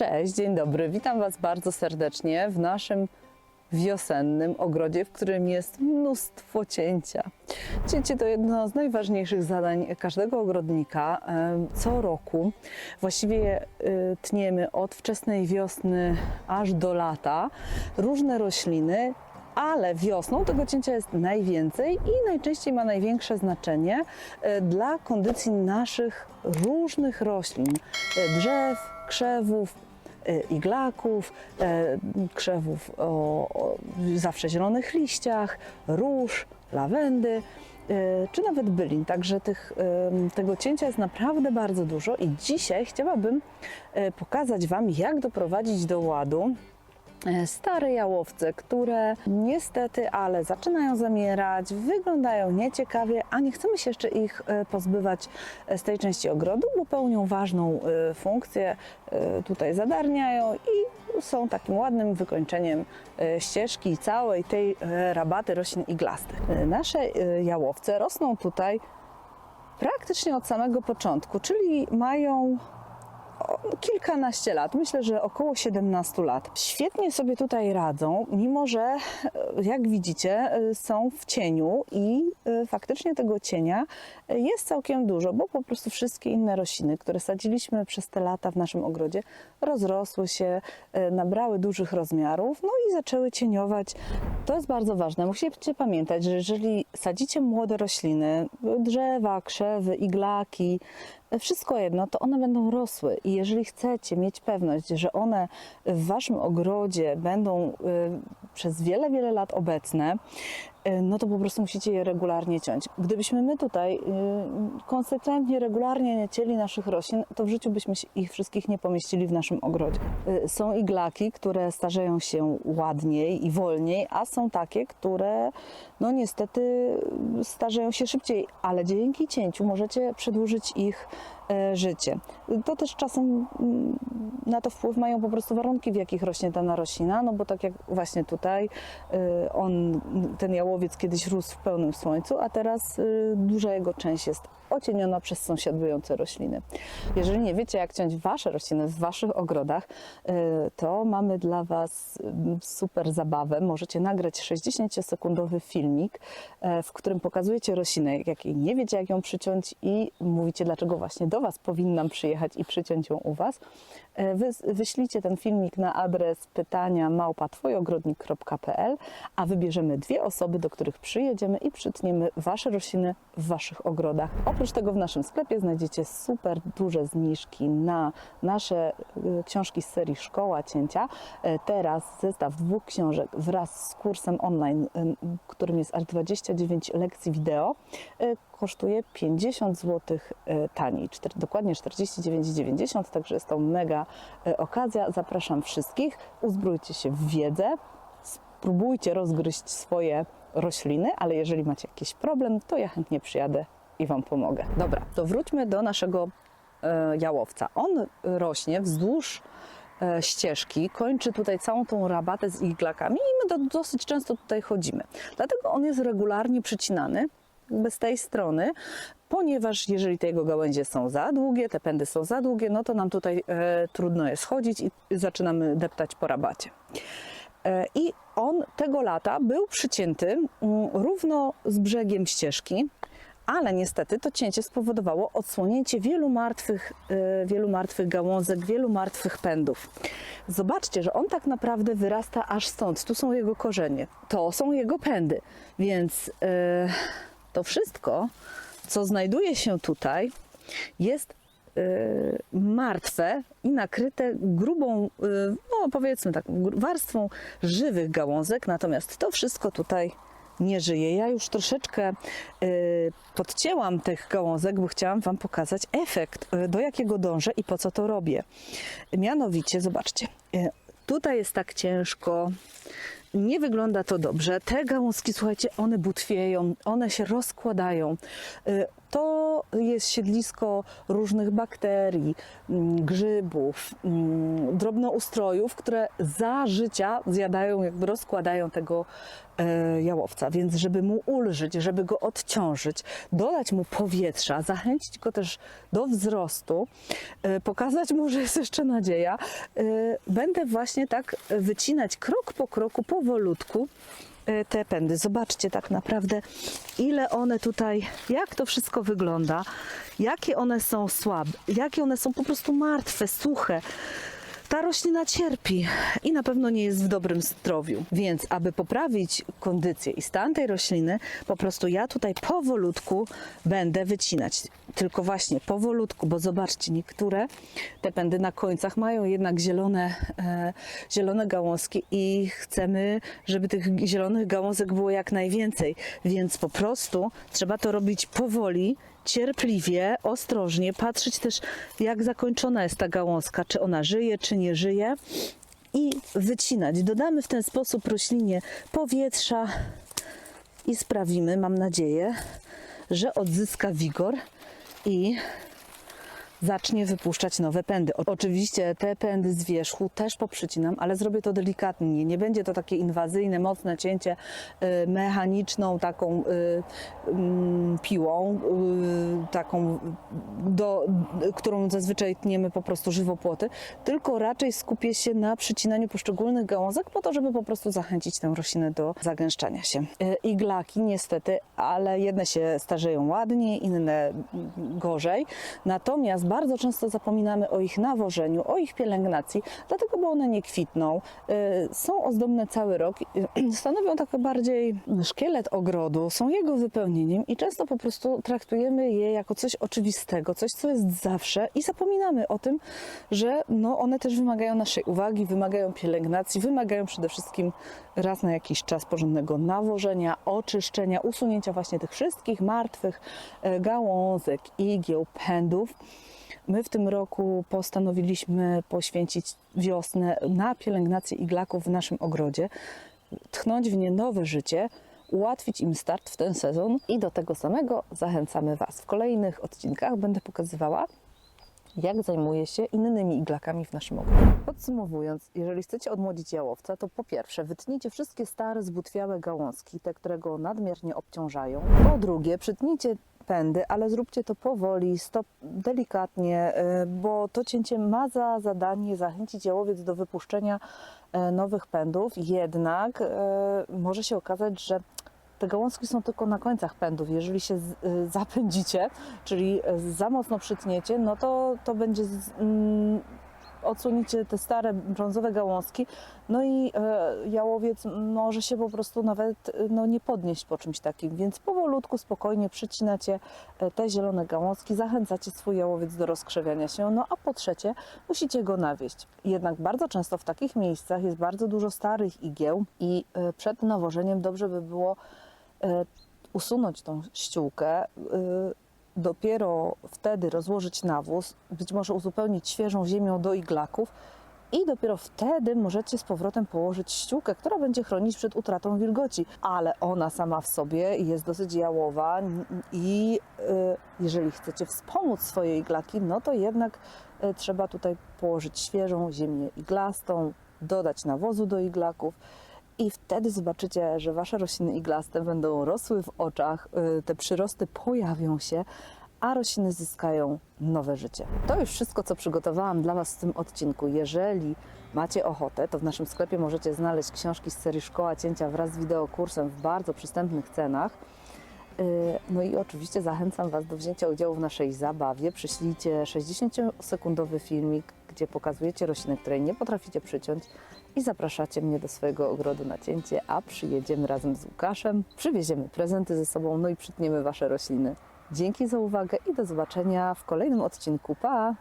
Cześć, dzień dobry. Witam Was bardzo serdecznie w naszym wiosennym ogrodzie, w którym jest mnóstwo cięcia. Cięcie to jedno z najważniejszych zadań każdego ogrodnika. Em, Co roku właściwie y, tniemy od wczesnej wiosny aż do lata różne rośliny. Ale wiosną tego cięcia jest najwięcej i najczęściej ma największe znaczenie e, dla kondycji naszych różnych roślin, e, drzew, krzewów, e, iglaków, e, krzewów o, zawsze zielonych liściach, róż, lawendy e, czy nawet bylin. Także tych, tego cięcia jest naprawdę bardzo dużo i dzisiaj chciałabym e, pokazać Wam, jak doprowadzić do ładu e, stare jałowce, które niestety, ale zaczynają zamierać, wyglądają nieciekawie, a nie chcemy się jeszcze ich e, pozbywać e, z tej części ogrodu, bo pełnią ważną e, funkcję, e, tutaj zadarniają i są takim ładnym wykończeniem e, ścieżki całej tej e, rabaty roślin iglastych. E, Nasze e, jałowce rosną tutaj praktycznie od samego początku, czyli mają kilkanaście lat, myślę, że około 17 lat. Świetnie sobie tutaj radzą, mimo że e, jak widzicie e, są w cieniu i e, faktycznie tego cienia jest całkiem dużo, bo po prostu wszystkie inne rośliny, które sadziliśmy przez te lata w naszym ogrodzie, rozrosły się, nabrały dużych rozmiarów, no i zaczęły cieniować. To jest bardzo ważne. Musicie pamiętać, że jeżeli sadzicie młode rośliny, drzewa, krzewy, iglaki, wszystko jedno, to one będą rosły. I jeżeli chcecie mieć pewność, że one w waszym ogrodzie będą y, przez wiele, wiele lat obecne, no to po prostu musicie je regularnie ciąć. Gdybyśmy my tutaj y, konsekwentnie, regularnie nie cięli naszych roślin, to w życiu byśmy ich wszystkich nie pomieścili w naszym ogrodzie. Y, Są iglaki, które starzeją się ładniej i wolniej, a są takie, które no niestety starzeją się szybciej, ale dzięki cięciu możecie przedłużyć ich życie. To też czasem mm, na to wpływ mają po prostu warunki, w jakich rośnie dana roślina, no bo tak jak właśnie tutaj y, on, ten jałowiec kiedyś rósł w pełnym słońcu, a teraz y, duża jego część jest ocieniona przez sąsiadujące rośliny. Jeżeli nie wiecie, jak ciąć wasze rośliny w waszych ogrodach, y, to mamy dla was mm, super zabawę. Możecie nagrać 60-sekundowy filmik, w którym pokazujecie roślinę, jakiej nie wiecie, jak ją przyciąć i mówicie, dlaczego właśnie do was powinnam przyjechać i przyciąć ją u was. Wy, wyślijcie ten filmik na adres pytania małpa.twojogrodnik.pl, a wybierzemy dwie osoby, do których przyjedziemy i przytniemy wasze rośliny w waszych ogrodach. Oprócz tego w naszym sklepie znajdziecie super duże zniżki na nasze y, książki z serii Szkoła Cięcia. E, Teraz zestaw dwóch książek wraz z kursem online, którym jest aż 29 lekcji wideo, y, kosztuje 50 zł taniej, czter- dokładnie 49,90, także jest to mega e, okazja. Zapraszam wszystkich, uzbrójcie się w wiedzę, spróbujcie rozgryźć swoje rośliny, ale jeżeli macie jakiś problem, to ja chętnie przyjadę i Wam pomogę. Dobra, to wróćmy do naszego e, jałowca. On rośnie wzdłuż e, ścieżki, kończy tutaj całą tą rabatę z iglakami i my do, dosyć często tutaj chodzimy. Dlatego on jest regularnie przycinany z tej strony, ponieważ jeżeli te jego gałęzie są za długie, te pędy są za długie, no to nam tutaj e, trudno jest chodzić i zaczynamy deptać po rabacie. E, I on tego lata był przycięty mm, równo z brzegiem ścieżki, ale niestety to cięcie spowodowało odsłonięcie wielu martwych, e, wielu martwych gałązek, wielu martwych pędów. Zobaczcie, że on tak naprawdę wyrasta aż stąd. Tu są jego korzenie, to są jego pędy, więc e, to wszystko, co znajduje się tutaj, jest martwe i nakryte grubą, y, no powiedzmy tak, warstwą żywych gałązek, natomiast to wszystko tutaj nie żyje. Ja już troszeczkę y, podcięłam tych gałązek, bo chciałam Wam pokazać efekt, y, do jakiego dążę i po co to robię. Mianowicie, zobaczcie, y, tutaj jest tak ciężko, nie wygląda to dobrze. Te gałązki, słuchajcie, one butwieją, one się rozkładają. To jest siedlisko różnych bakterii, mm, grzybów, mm, drobnoustrojów, które za życia zjadają, jakby rozkładają tego e, jałowca. Więc żeby mu ulżyć, żeby go odciążyć, dodać mu powietrza, zachęcić go też do wzrostu, e, pokazać mu, że jest jeszcze nadzieja, e, będę właśnie tak wycinać krok po kroku, powolutku te pędy. Zobaczcie tak naprawdę, ile one tutaj, jak to wszystko wygląda, jakie one są słabe, jakie one są po prostu martwe, suche. Ta roślina cierpi i na pewno nie jest w dobrym zdrowiu. Więc, aby poprawić kondycję i stan tej rośliny, po prostu ja tutaj powolutku będę wycinać. Tylko właśnie powolutku, bo zobaczcie, niektóre te pędy na końcach mają jednak zielone, e, zielone gałązki i chcemy, żeby tych zielonych gałązek było jak najwięcej. Więc po prostu trzeba to robić powoli, cierpliwie, ostrożnie, patrzeć też, jak zakończona jest ta gałązka, czy ona żyje, czy nie żyje i wycinać. Dodamy w ten sposób roślinie powietrza i sprawimy, mam nadzieję, że odzyska wigor i zacznie wypuszczać nowe pędy. Oczywiście te pędy z wierzchu też poprzycinam, ale zrobię to delikatnie. Nie będzie to takie inwazyjne, mocne cięcie y, mechaniczną taką y, mm, piłą, y, taką, do, którą zazwyczaj tniemy po prostu żywopłoty, tylko raczej skupię się na przycinaniu poszczególnych gałązek po to, żeby po prostu zachęcić tę roślinę do zagęszczania się. Iglaki niestety, ale jedne się starzeją ładnie, inne gorzej. Natomiast bardzo często zapominamy o ich nawożeniu, o ich pielęgnacji, dlatego, bo one nie kwitną. Y, Są ozdobne cały rok, y, stanowią tak bardziej szkielet ogrodu, są jego wypełnieniem i często po prostu traktujemy je jako coś oczywistego, coś, co jest zawsze i zapominamy o tym, że no, one też wymagają naszej uwagi, wymagają pielęgnacji, wymagają przede wszystkim raz na jakiś czas porządnego nawożenia, oczyszczenia, usunięcia właśnie tych wszystkich martwych e, gałązek, igieł, pędów. My w tym roku postanowiliśmy poświęcić wiosnę na pielęgnację iglaków w naszym ogrodzie, tchnąć w nie nowe życie, ułatwić im start w ten sezon i do tego samego zachęcamy Was. W kolejnych odcinkach będę pokazywała, jak zajmuję się innymi iglakami w naszym ogrodzie. Podsumowując, jeżeli chcecie odmłodzić jałowca, to po pierwsze wytnijcie wszystkie stare, zbutwiałe gałązki, te, które go nadmiernie obciążają. Po drugie, przytnijcie pędy, ale zróbcie to powoli, stop, delikatnie, y, bo to cięcie ma za zadanie zachęcić jałowiec do wypuszczenia e, nowych pędów, jednak e, może się okazać, że te gałązki są tylko na końcach pędów. Jeżeli się y, zapędzicie, czyli y, za mocno przytniecie, no to, to będzie mm, odsuniecie te stare brązowe gałązki, no i e, jałowiec może się po prostu nawet e, no, nie podnieść po czymś takim, więc powolutku, spokojnie przycinacie e, te zielone gałązki, zachęcacie swój jałowiec do rozkrzewiania się, no a po trzecie musicie go nawieść. Jednak bardzo często w takich miejscach jest bardzo dużo starych igieł i przed nawożeniem dobrze by było usunąć tą ściółkę, dopiero wtedy rozłożyć nawóz, być może uzupełnić świeżą ziemią do iglaków i dopiero wtedy możecie z powrotem położyć ściółkę, która będzie chronić przed utratą wilgoci, ale ona sama w sobie jest dosyć jałowa i y, jeżeli chcecie wspomóc swoje iglaki, no to jednak y, trzeba tutaj położyć świeżą ziemię iglastą, dodać nawozu do iglaków. I wtedy zobaczycie, że wasze rośliny iglaste będą rosły w oczach, y, te przyrosty pojawią się, a rośliny zyskają nowe życie. To już wszystko, co przygotowałam dla Was w tym odcinku. Jeżeli macie ochotę, to w naszym sklepie możecie znaleźć książki z serii Szkoła Cięcia wraz z wideokursem w bardzo przystępnych cenach. Yy, No i oczywiście zachęcam Was do wzięcia udziału w naszej zabawie. Przyślijcie 60-sekundowy filmik, gdzie pokazujecie rośliny, której nie potraficie przyciąć i zapraszacie mnie do swojego ogrodu na cięcie, a przyjedziemy razem z Łukaszem, przywieziemy prezenty ze sobą, no i przytniemy Wasze rośliny. Dzięki za uwagę i do zobaczenia w kolejnym odcinku. Pa!